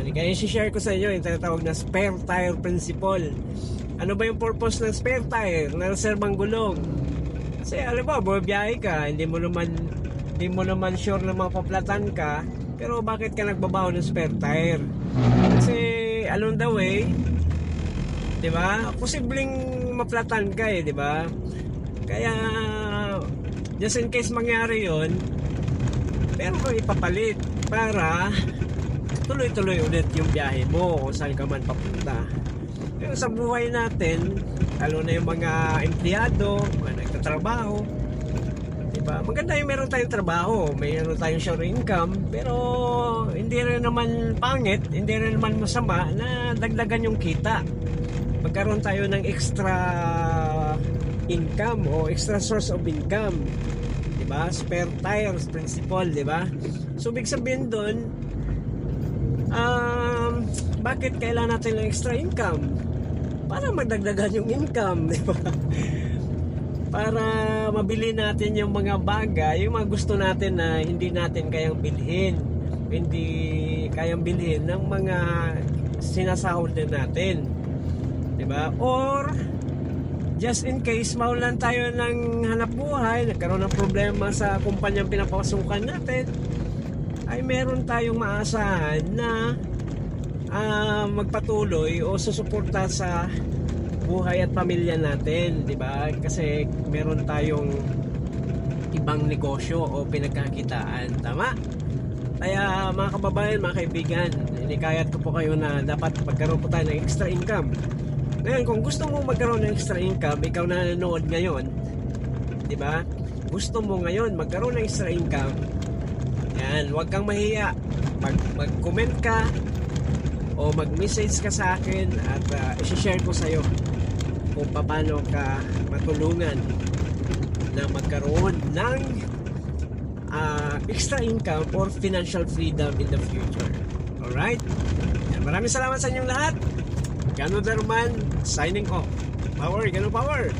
Yan. Kaya share ko sa inyo yung tinatawag na spare tire principle. Ano ba yung purpose ng spare tire? Na reservang gulong. Kasi alam mo, bumabiyahe ka, hindi mo naman hindi mo naman sure na mapaplatan ka, pero bakit ka nagbabaho ng spare tire? Kasi along the way, 'di ba? Posibleng maplatan ka eh, 'di ba? Kaya just in case mangyari 'yon, pero ipapalit para tuloy-tuloy ulit yung biyahe mo kung saan ka man papunta. Pero sa buhay natin, lalo na yung mga empleyado, mga nagtatrabaho, diba? Maganda yung meron tayong trabaho, mayroon tayong sure income, pero hindi rin naman pangit, hindi rin naman masama na dagdagan yung kita. Magkaroon tayo ng extra income o extra source of income. Diba? Spare tires principle, diba? So, big sabihin doon, um, bakit kailangan natin ng extra income? Para magdagdagan yung income, di ba? Para mabili natin yung mga bagay, yung mga gusto natin na hindi natin kayang bilhin. Hindi kayang bilhin ng mga sinasahod din natin. Di ba? Or, just in case maulan tayo ng hanap buhay, nagkaroon ng problema sa kumpanyang pinapasukan natin, ay meron tayong maasahan na ah, magpatuloy o susuporta sa buhay at pamilya natin, 'di ba? Kasi meron tayong ibang negosyo o pinagkakitaan, tama? Kaya mga kababayan, mga kaibigan, inikayat ko po kayo na dapat magkaroon po tayo ng extra income. Ngayon, kung gusto mo magkaroon ng extra income, ikaw na nanonood ngayon, 'di ba? Gusto mo ngayon magkaroon ng extra income, yan, huwag kang mahiya. Mag, mag-comment ka o mag-message ka sa akin at uh, isi-share ko sa iyo kung paano ka matulungan na magkaroon ng uh, extra income or financial freedom in the future. Alright? Yan, maraming salamat sa inyong lahat. Gano Derman, signing off. Power, gano power.